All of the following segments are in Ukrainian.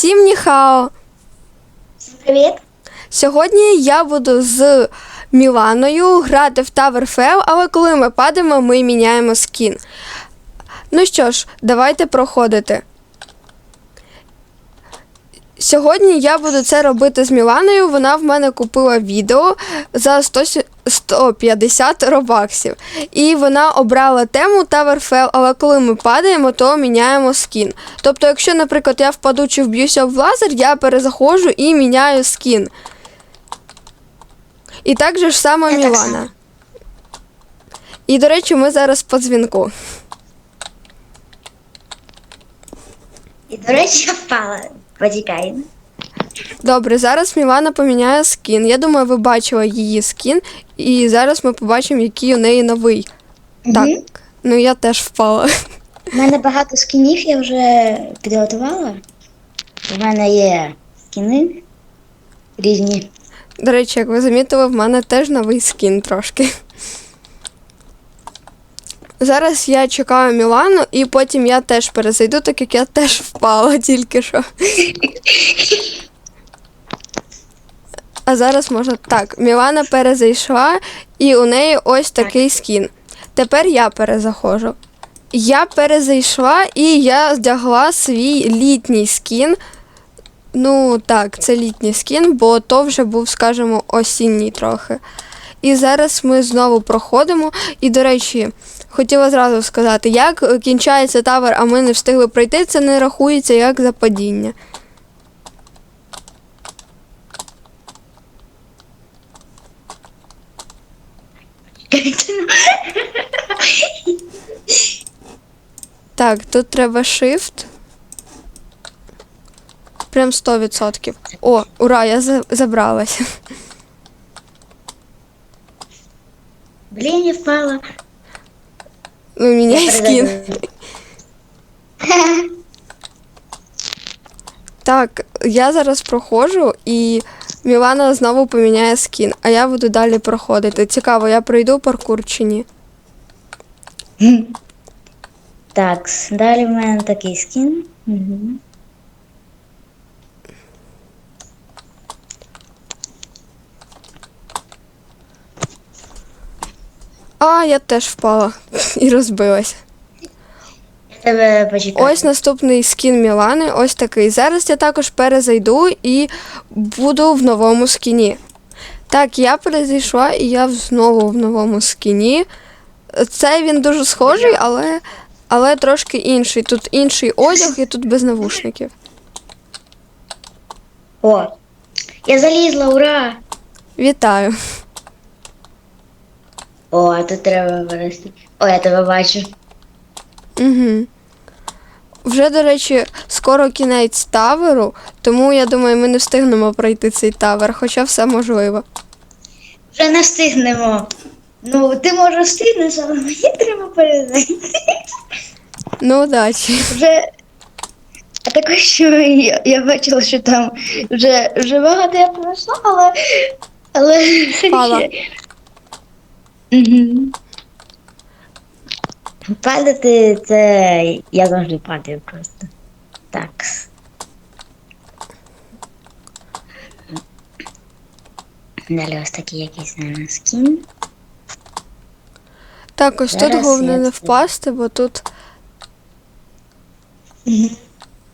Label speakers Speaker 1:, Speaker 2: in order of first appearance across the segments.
Speaker 1: Всім ніхао!
Speaker 2: Привіт!
Speaker 1: Сьогодні я буду з Міланою грати в Tower Fell, але коли ми падаємо, ми міняємо скін. Ну що ж, давайте проходити. Сьогодні я буду це робити з Міланою. Вона в мене купила відео за 100, 150 робаксів. І вона обрала тему Tower Fell, але коли ми падаємо, то міняємо скін. Тобто, якщо, наприклад, я впаду чи вб'юся в лазер, я перезаходжу і міняю скін. І так же ж
Speaker 2: так
Speaker 1: Мілана. І, до речі, ми зараз по дзвінку.
Speaker 2: І, до речі, я впала. Потікай.
Speaker 1: Добре, зараз Мілана поміняє скін. Я думаю, ви бачили її скін, і зараз ми побачимо, який у неї новий. Так, ну я теж впала.
Speaker 2: У мене багато скінів я вже підготувала. У мене є скіни різні.
Speaker 1: До речі, як ви замітили, в мене теж новий скін трошки. Зараз я чекаю Мілану, і потім я теж перезайду, так як я теж впала тільки що. А зараз можна так. Мілана перезайшла, і у неї ось такий скін. Тепер я перезаходжу. Я перезайшла і я здягла свій літній скін. Ну так, це літній скін, бо то вже був, скажімо, осінній трохи. І зараз ми знову проходимо. І, до речі, хотіла зразу сказати, як е, кінчається тавер, а ми не встигли пройти, це не рахується як за падіння. Так, тут треба shift. Прям 100%. О, ура, я за- забралася.
Speaker 2: Блін, я впала.
Speaker 1: Ну, міняй
Speaker 2: Я
Speaker 1: скін. Так, я зараз проходжу і Мілана знову поміняє скін, а я буду далі проходити. Цікаво, я пройду паркур чи ні.
Speaker 2: Так, далі в мене такий скін. Угу.
Speaker 1: А, я теж впала і розбилася.
Speaker 2: Тебе.
Speaker 1: Ось наступний скін Мілани, ось такий. Зараз я також перезайду і буду в новому скіні. Так, я перезайшла і я знову в новому скіні. Це він дуже схожий, але, але трошки інший. Тут інший одяг і тут без навушників.
Speaker 2: О, я залізла, ура!
Speaker 1: Вітаю.
Speaker 2: О, тут треба вирости. О, я тебе бачу.
Speaker 1: Угу. Вже, до речі, скоро кінець таверу, тому я думаю, ми не встигнемо пройти цей тавер, хоча все можливо.
Speaker 2: Вже не встигнемо. Ну, ти можеш встигнеш, але мені треба перезайти.
Speaker 1: Ну, удачі.
Speaker 2: Вже. А також що я, я бачила, що там вже, вже багато я пройшла, але. Але.
Speaker 1: Впала.
Speaker 2: Угу. Падати це. Я завжди падаю просто. Так. Далі ось такий якийсь наверно, скін.
Speaker 1: Так, ось тут головне
Speaker 2: я
Speaker 1: не
Speaker 2: це-
Speaker 1: впасти, бо тут,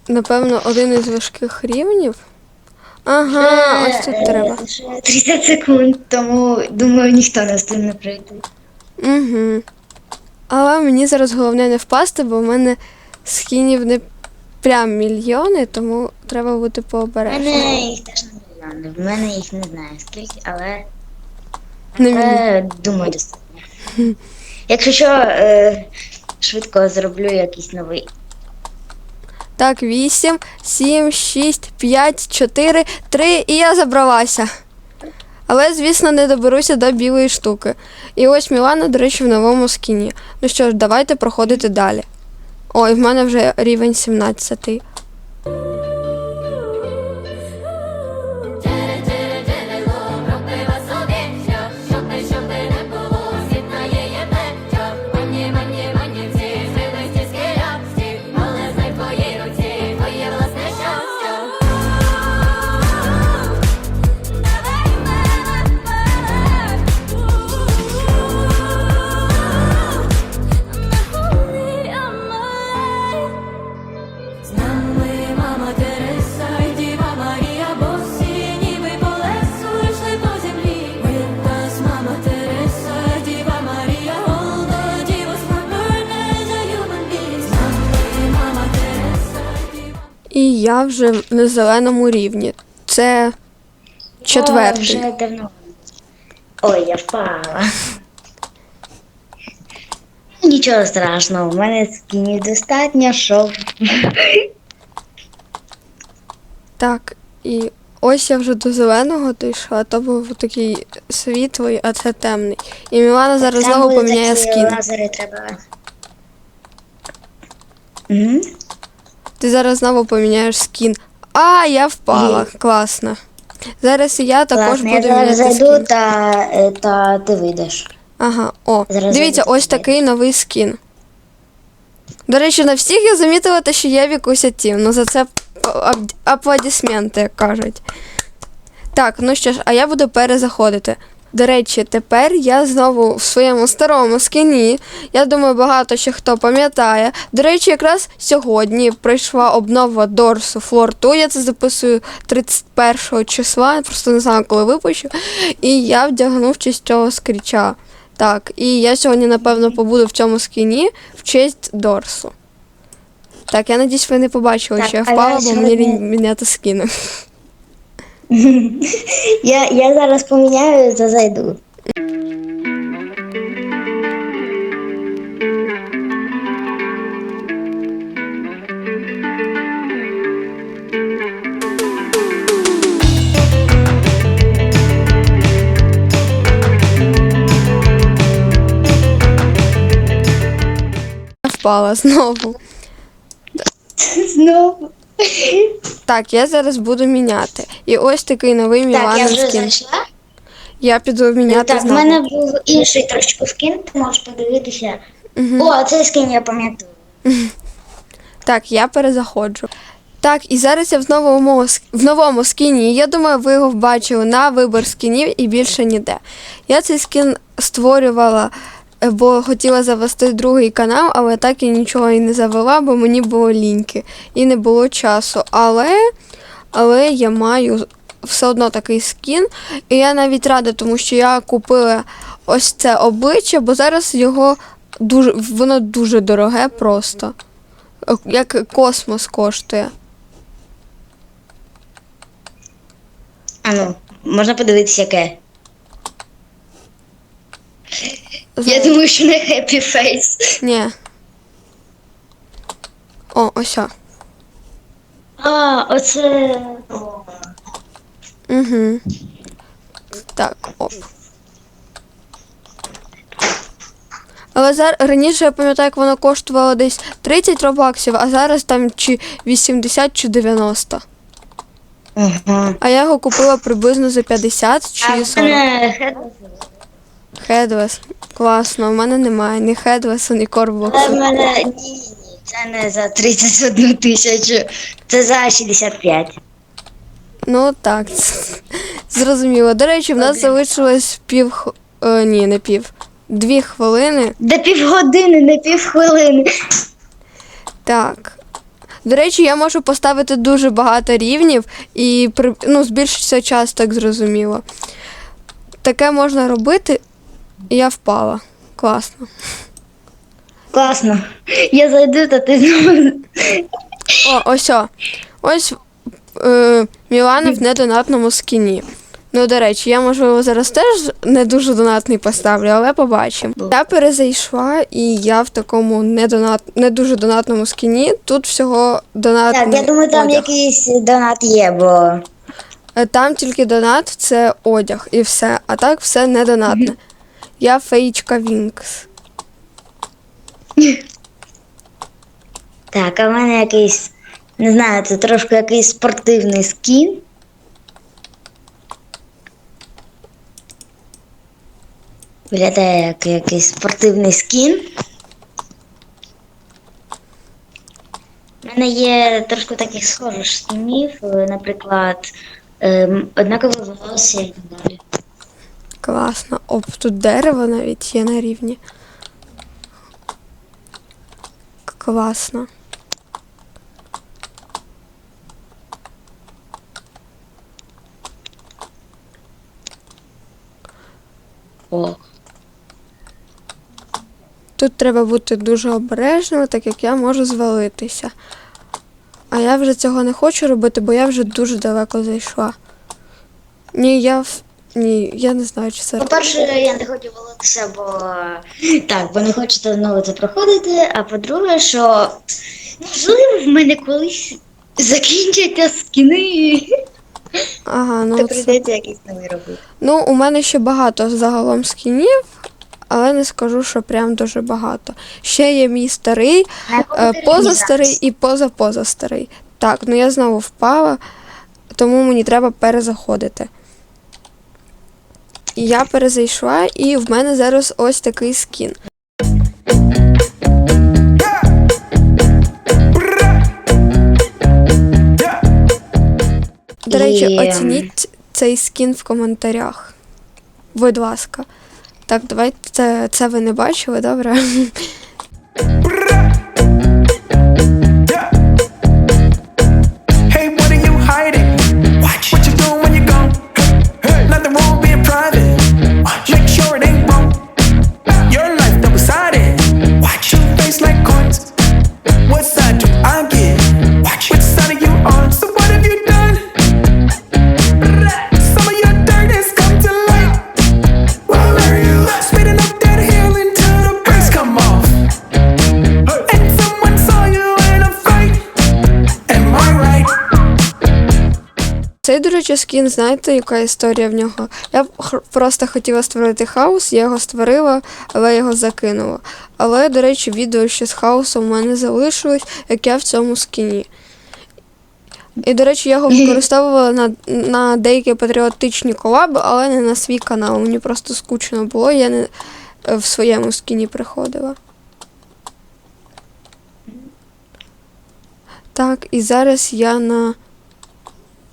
Speaker 1: напевно, один із важких рівнів. Ага, ось тут треба.
Speaker 2: Ще 30 секунд, тому думаю, ніхто не встигне пройти.
Speaker 1: Угу. Але мені зараз головне не впасти, бо в мене скінів не прям мільйони, тому треба бути
Speaker 2: У мене їх теж не мільйони. В мене їх не знаю скільки, але,
Speaker 1: Не
Speaker 2: але думаю, достатньо. Якщо що, е, швидко зроблю якийсь новий.
Speaker 1: Так, 8, 7, 6, 5, 4, 3 і я забралася. Але, звісно, не доберуся до білої штуки. І ось Мілана, до речі, в новому скіні. Ну що ж, давайте проходити далі. Ой, в мене вже рівень 17. Вже на зеленому рівні. Це
Speaker 2: О, вже давно. Ой, я впала. Нічого страшного, в мене скінів достатньо, щоб.
Speaker 1: Так, і ось я вже до зеленого дійшла, то був такий світлий, а це темний. І Мілана зараз знову поміняє
Speaker 2: такі
Speaker 1: скін.
Speaker 2: Лазери треба. Угу.
Speaker 1: Ти зараз знову поміняєш скін. А, я впала.
Speaker 2: Є.
Speaker 1: Класно. Зараз і я також
Speaker 2: Ладно, я
Speaker 1: буду
Speaker 2: зараз
Speaker 1: міняти
Speaker 2: зайду
Speaker 1: скін.
Speaker 2: та, е, та ти вийдеш.
Speaker 1: Ага, о.
Speaker 2: Зараз
Speaker 1: Дивіться,
Speaker 2: зайду
Speaker 1: ось
Speaker 2: туди.
Speaker 1: такий новий скін. До речі, на всіх я замітила те, що є Вікуся Тім. Ну за це ап- аплодисменти, як кажуть. Так, ну що ж, а я буду перезаходити. До речі, тепер я знову в своєму старому скіні. Я думаю, багато ще хто пам'ятає. До речі, якраз сьогодні прийшла обнова Дорсу Флорту. Я це записую 31 числа, я просто не знаю, коли випущу. І я вдягнув честь цього скріча. Так, і я сьогодні, напевно, побуду в цьому скіні в честь Дорсу. Так, я надіюсь, ви не побачили,
Speaker 2: Так,
Speaker 1: що я впала, бо мені
Speaker 2: сьогодні-
Speaker 1: лінь міняти скіни.
Speaker 2: Я, я зараз поміняю та зайду.
Speaker 1: Впала знову. Так, я зараз буду міняти. І ось такий новий
Speaker 2: Так, я
Speaker 1: піду міняти
Speaker 2: Так, в мене був інший трошки скін, ти можеш подивитися. О, цей скін я пам'ятаю.
Speaker 1: Так, я перезаходжу. Так, і зараз я в новому, в новому скіні. Я думаю, ви його бачили на вибір скінів і більше ніде. Я цей скін створювала, бо хотіла завести другий канал, але так і нічого і не завела, бо мені було ліньки і не було часу. Але, але я маю все одно такий скін. І я навіть рада, тому що я купила ось це обличчя, бо зараз його дуже воно дуже дороге просто. Як космос коштує.
Speaker 2: А ну, можна подивитися, яке. Я думаю, що не Happy Face.
Speaker 1: Ні. О, ось. о.
Speaker 2: А, оце.
Speaker 1: Угу. Так, оп. Але зараз раніше я пам'ятаю, як воно коштувало десь 30 робаксів, а зараз там чи 80 чи 90.
Speaker 2: Ага.
Speaker 1: А я його купила приблизно за 50 чи
Speaker 2: в
Speaker 1: 40.
Speaker 2: мене Headless.
Speaker 1: Хедлес. Класно, в мене немає ні хедлесу, ні
Speaker 2: Але в мене ні, ні, це не за 31 тисячу, це за 65.
Speaker 1: Ну так, зрозуміло. До речі, в нас залишилось пів. х- Е, ні, не пів. Дві хвилини.
Speaker 2: До півгодини, не півхвилини.
Speaker 1: Так. До речі, я можу поставити дуже багато рівнів і ну, збільшиться час, так зрозуміло. Таке можна робити, і я впала. Класно.
Speaker 2: Класно. Я зайду, та ти знову.
Speaker 1: О, ось. О. Ось е, Мілана в недонатному скіні. Ну, до речі, я, можливо, зараз теж не дуже донатний поставлю, але побачимо. Я перезайшла, і я в такому недонат... не дуже донатному скіні. Тут всього донатний
Speaker 2: Так, я думаю, там
Speaker 1: одяг.
Speaker 2: якийсь донат є, бо.
Speaker 1: Е, Там тільки донат це одяг і все, а так все не донатне. Я феєчка Вінкс.
Speaker 2: Так, а в мене якийсь, не знаю, це трошки якийсь спортивний скін. Виглядає як якийсь спортивний скін. У мене є трошки таких схожих скінів, наприклад, ем, однакове волосся і далі.
Speaker 1: Класно. Оп, тут дерево навіть є на рівні. Класно.
Speaker 2: О.
Speaker 1: Тут треба бути дуже обережним, так як я можу звалитися. А я вже цього не хочу робити, бо я вже дуже далеко зайшла. Ні, я в... Ні, я не знаю, чи це.
Speaker 2: По-перше, я не хочу волотися, бо так, бо не хочете знову це проходити. А по-друге, що можливо в мене колись закінчаться скіни,
Speaker 1: Ага, ну
Speaker 2: то прийдеться якийсь новий робити.
Speaker 1: Ну, у мене ще багато загалом скінів, але не скажу, що прям дуже багато. Ще є мій старий, е, позастарий і позапозастарий. Так, ну я знову впала, тому мені треба перезаходити. І Я перезайшла, і в мене зараз ось такий скін. До речі, оцініть цей скін в коментарях. Будь ласка. Так, давайте це, це ви не бачили, добре? Цей, скін, знаєте, яка історія в нього? Я просто хотіла створити хаос, я його створила, але я його закинула. Але, до речі, відео ще з хаосом у мене залишилось, як я в цьому скіні. І, до речі, я його використовувала на, на деякі патріотичні колаби, але не на свій канал. Мені просто скучно було, я не е, в своєму скіні приходила. Так, і зараз я на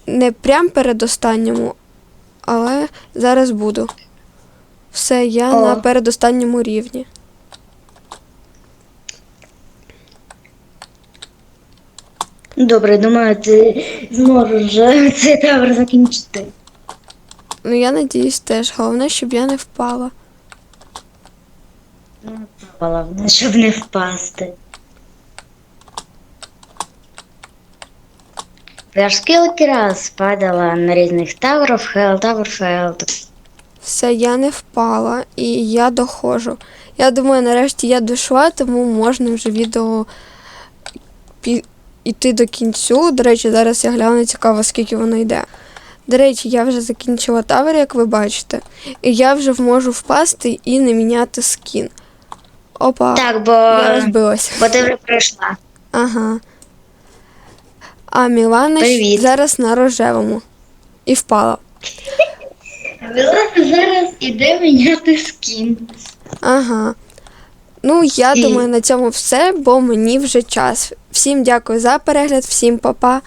Speaker 1: не прям передостанньому, але зараз буду. Все, я
Speaker 2: О.
Speaker 1: на передостанньому рівні.
Speaker 2: Добре, думаю, ти зможеш вже цей тавр закінчити.
Speaker 1: Ну, я надіюсь теж. Головне, щоб я не впала.
Speaker 2: Ну, Головне, щоб не впасти. Я ж скільки раз падала на різних таврах, фейл, тавр, фейл.
Speaker 1: Все, я не впала і я доходжу. Я думаю, нарешті я дійшла, тому можна вже відео пі- йти до кінцю. До речі, зараз я гляну цікаво, скільки воно йде. До речі, я вже закінчила тавер, як ви бачите, і я вже можу впасти і не міняти скін. Опа,
Speaker 2: Так, бо,
Speaker 1: я розбилася.
Speaker 2: бо ти вже пройшла.
Speaker 1: Ага. А Мілана
Speaker 2: Привіт.
Speaker 1: зараз на рожевому. І впала.
Speaker 2: Мілана зараз іде міняти скін.
Speaker 1: Ага. Ну, я
Speaker 2: І-
Speaker 1: думаю, на цьому все, бо мені вже час. Всім дякую за перегляд, всім па-па.